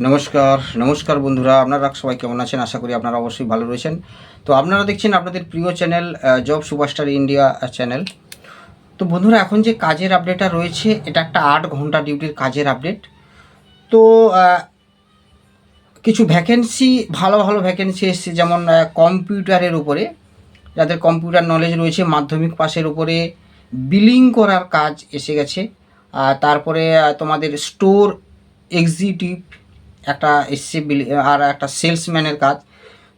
নমস্কার নমস্কার বন্ধুরা, আপনারা সবাই কেমন আছেন? আশা করি আপনারা অবশ্যই ভালো রয়েছেন। তো আপনারা দেখছেন আপনাদের প্রিয় channel job superstar India channel. তো বন্ধুরা, এখন যে কাজের আপডেটটা রয়েছে, এটা একটা আট ঘণ্টা ডিউটির কাজের আপডেট তো কিছু ভ্যাকেন্সি ভালো ভালো ভ্যাকেন্সি এসছে, যেমন কম্পিউটারের উপরে। যাদের কম্পিউটার নলেজ রয়েছে, মাধ্যমিক পাসের উপরে বিলিং করার কাজ এসে গেছে। তারপরে তোমাদের স্টোর এক্সিকিউটিভ একটা বিলি- আর একটা সেলসম্যানের কাজ।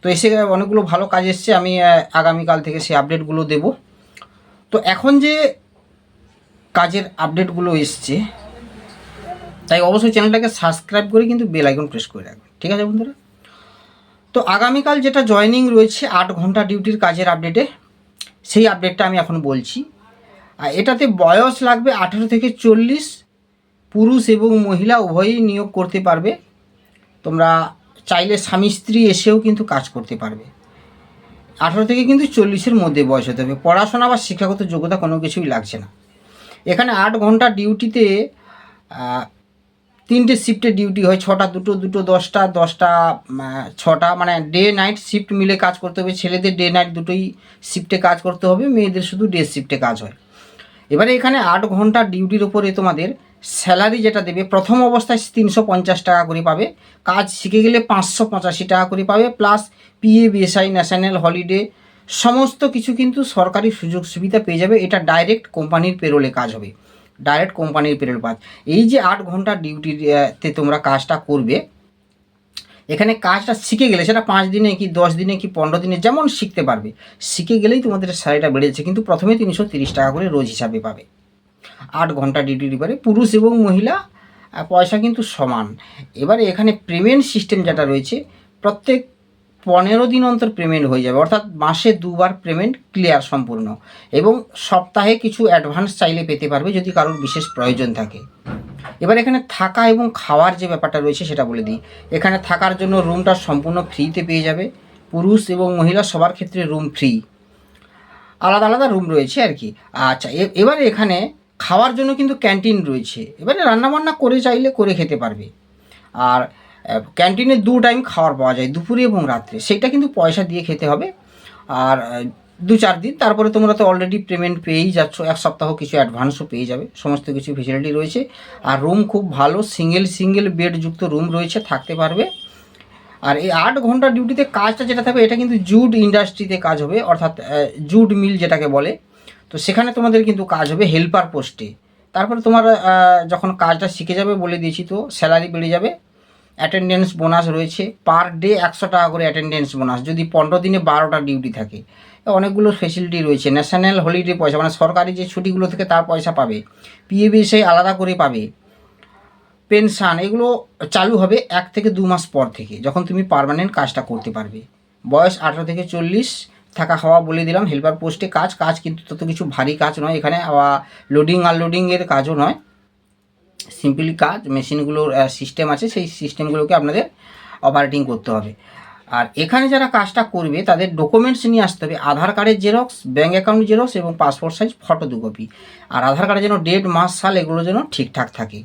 তো এসে অনেকগুলো ভালো কাজ এসছে, আমি আগামীকাল থেকে সেই আপডেটগুলো দেব। তো এখন যে কাজের আপডেটগুলো এসছে, তাই অবশ্যই চ্যানেলটাকে সাবস্ক্রাইব করে কিন্তু বেল আইকন প্রেস করে রাখবেন। ঠিক আছে বন্ধুরা? তো আগামীকাল যেটা জয়নিং রয়েছে আট ঘণ্টা ডিউটির কাজের আপডেটে সেই আপডেটটা আমি এখন বলছি। আর এটাতে বয়স লাগবে আঠেরো থেকে চল্লিশ, পুরুষ এবং মহিলা উভয়ই নিয়োগ করতে পারবে। তোমরা চাইলে স্বামী স্ত্রী এসেও কিন্তু কাজ করতে পারবে। আঠেরো থেকে কিন্তু চল্লিশের মধ্যে বয়স হতে হবে। পড়াশোনা বা শিক্ষাগত যোগ্যতা কোনো কিছুই লাগছে না। এখানে আট ঘণ্টা ডিউটিতে তিনটে শিফটে ডিউটি হয়। ছটা, দুটো দুটো, দশটা দশটা ছটা মানে ডে নাইট শিফট মিলে কাজ করতে হবে। ছেলেদের ডে নাইট দুটোই শিফটে কাজ করতে হবে। মেয়েদের শুধু ডে শিফটে কাজ হয়। এবারে এখানে আট ঘণ্টা ডিউটির ওপরে তোমাদের স্যালারি যেটা দেবে, প্রথম অবস্থায় তিনশো পঞ্চাশ টাকা করে পাবে, কাজ শিখে গেলে পাঁচশো পঁচাশি টাকা করে পাবে plus PA BSI national holiday সমস্ত কিছু কিন্তু সরকারি সুযোগ সুবিধা পেয়ে যাবে, এটা ডাইরেক্ট কোম্পানির পেরোলে কাজ হবে ডাইরেক্ট কোম্পানির পেরোল কাজ। এই যে আট ঘণ্টা ডিউটিতে তোমরা কাজটা করবে, এখানে কাজটা শিখে গেলে, সেটা পাঁচ দিনে কি দশ দিনে কি পনেরো দিনে যেমন শিখতে পারবে, শিখে গেলেই তোমাদের স্যালারিটা বেড়ে যাচ্ছে, কিন্তু প্রথমে তিনশো তিরিশ টাকা করে রোজ হিসাবে পাবে। আট ঘণ্টা ডিউটির পরে। পুরুষ এবং মহিলা পয়সা কিন্তু সমান। এবারে এখানে পেমেন্ট সিস্টেম যেটা রয়েছে, প্রত্যেক পনেরো দিন অন্তর পেমেন্ট হয়ে যাবে। অর্থাৎ মাসে দুবার পেমেন্ট ক্লিয়ার সম্পূর্ণ। এবং সপ্তাহে কিছু অ্যাডভান্স চাইলে পেতে পারবে যদি কারোর বিশেষ প্রয়োজন থাকে। এবার এখানে থাকা এবং খাওয়ার যে ব্যাপারটা রয়েছে সেটা বলে দিই। এখানে থাকার জন্য রুমটা সম্পূর্ণ ফ্রিতে পেয়ে যাবে। পুরুষ এবং মহিলা সবার ক্ষেত্রে রুম ফ্রি আলাদা আলাদা রুম রয়েছে আর কি। আচ্ছা এবারে এখানে খাওয়ার জন্য কিন্তু ক্যান্টিন রয়েছে। এবারে রান্নাবান্না করে চাইলে করে খেতে পারবে। আর ক্যান্টিনে দু টাইম খাওয়ার পাওয়া যায়, দুপুরে এবং রাত্রে। সেটা কিন্তু পয়সা দিয়ে খেতে হবে। আর দু চার দিন, তারপরে তোমরা তো অলরেডি পেমেন্ট পেয়েই যাচ্ছ। এক সপ্তাহ কিছু অ্যাডভান্সও পেয়ে যাবে। সমস্ত কিছু ফেসিলিটি রয়েছে। আর রুম খুব ভালো সিঙ্গেল সিঙ্গেল বেডযুক্ত রুম রয়েছে, থাকতে পারবে। আর এই আট ঘণ্টা ডিউটিতে কাজটা যেটা থাকবে, এটা কিন্তু জুট ইন্ডাস্ট্রিতে কাজ হবে। অর্থাৎ জুট মিল যেটাকে বলে। তো সেখানে তোমাদের কিন্তু কাজ হবে হেল্পার পোস্টে তারপরে তোমার যখন কাজটা শিখে যাবে বলে দিয়েছি তো স্যালারি বেড়ে যাবে। অ্যাটেন্ডেন্স বোনাস রয়েছে। পার ডে একশো টাকা করে অ্যাটেন্ডেন্স বোনাস যদি পনেরো দিনে বারোটা ডিউটি থাকে। অনেকগুলো ফেসিলিটি রয়েছে। ন্যাশনাল হলিডে পয়সা মানে সরকারি যে ছুটিগুলো থেকে তার পয়সা পাবে। পিএবিএসআই আলাদা করে পাবে। পেনশন এগুলো চালু হবে এক থেকে দু মাস পর থেকে, যখন তুমি পার্মানেন্ট কাজটা করতে পারবে। বয়স আঠারো থেকে চল্লিশ থাকা খাওয়া বলে দিলাম হেল্পার পোস্টে কাজ কাজ কিন্তু তত কিছু ভারী কাজ নয়, এখানে লোডিং আনলোডিংয়ের কাজও নয়। সিম্পলি কাজ মেশিনগুলোর সিস্টেম আছে, সেই সিস্টেমগুলোকে আপনাদের অপারেটিং করতে হবে। আর এখানে যারা কাজটা করবে, তাদের ডকুমেন্টস নিয়ে আসতে হবে, আধার কার্ডের জেরক্স ব্যাঙ্ক অ্যাকাউন্ট জেরক্স এবং পাসপোর্ট সাইজ ফটো দু কপি আর আধার কার্ডের যেন ডেট মাস, সাল এগুলো যেন ঠিকঠাক থাকে।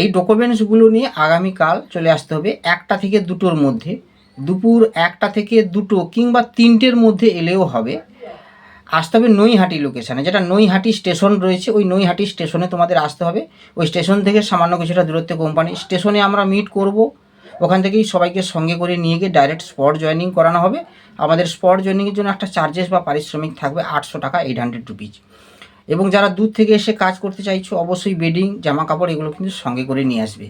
এই ডকুমেন্টসগুলো নিয়ে আগামীকাল চলে আসতে হবে একটা থেকে দুটোর মধ্যে। দুপুর একটা থেকে দুটো কিংবা তিনটের মধ্যে এলেও হবে। আসতে হবে নৈহাটি লোকেশানে যেটা নৈহাটি স্টেশন রয়েছে, ওই নৈহাটি স্টেশনে তোমাদের আসতে হবে। ওই স্টেশন থেকে সামান্য কিছুটা দূরত্বে কোম্পানি স্টেশনে আমরা মিট করব। ওখান থেকেই সবাইকে সঙ্গে করে নিয়ে গিয়ে ডাইরেক্ট স্পট জয়েনিং করানো হবে। আমাদের স্পট জয়েনিংয়ের জন্য একটা চার্জেস বা পারিশ্রমিক থাকবে আটশো টাকা এইট হান্ড্রেড রুপিজ এবং যারা দূর থেকে এসে কাজ করতে চাইছো, অবশ্যই বেডিং জামা কাপড় এগুলো কিন্তু সঙ্গে করে নিয়ে আসবে।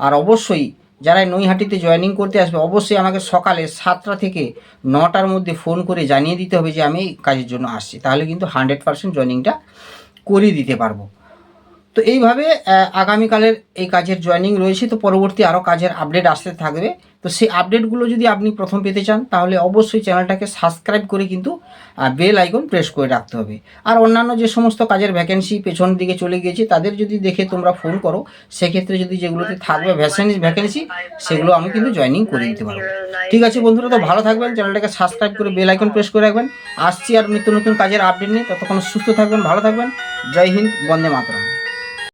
আর অবশ্যই যারা নৈহাটিতে জয়েনিং করতে আসবে, অবশ্যই আমাকে সকালে সাতটা থেকে নটার মধ্যে ফোন করে জানিয়ে দিতে হবে যে আমি কাজের জন্য আসছি। তাহলে কিন্তু হান্ড্রেড পার্সেন্ট জয়েনিংটা করিয়ে দিতে পারব। তো এইভাবে আগামীকালের এই কাজের জয়েনিং রয়েছে, তো পরবর্তী আরও কাজের আপডেট আসতে থাকবে। তো সেই আপডেটগুলো যদি আপনি প্রথম পেতে চান, তাহলে অবশ্যই চ্যানেলটাকে সাবস্ক্রাইব করে কিন্তু বেল আইকন প্রেস করে রাখতে হবে। আর অন্যান্য যে সমস্ত কাজের ভ্যাকেন্সি পেছন দিকে চলে গিয়েছে, তাদের যদি দেখে তোমরা ফোন করো, সেক্ষেত্রে যদি যেগুলোতে থাকবে ভ্যাকেন্সি ভ্যাকেন্সি সেগুলো আমি কিন্তু জয়েনিং করে দিতে পারব। ঠিক আছে বন্ধুরা, তো ভালো থাকবেন চ্যানেলটাকে সাবস্ক্রাইব করে বেল আইকন প্রেস করে রাখবেন। আসছি আর নিত্য নতুন কাজের আপডেট নিয়ে, ততক্ষণ সুস্থ থাকবেন, ভালো থাকবেন। জয় হিন্দ, বন্দে মাতরম।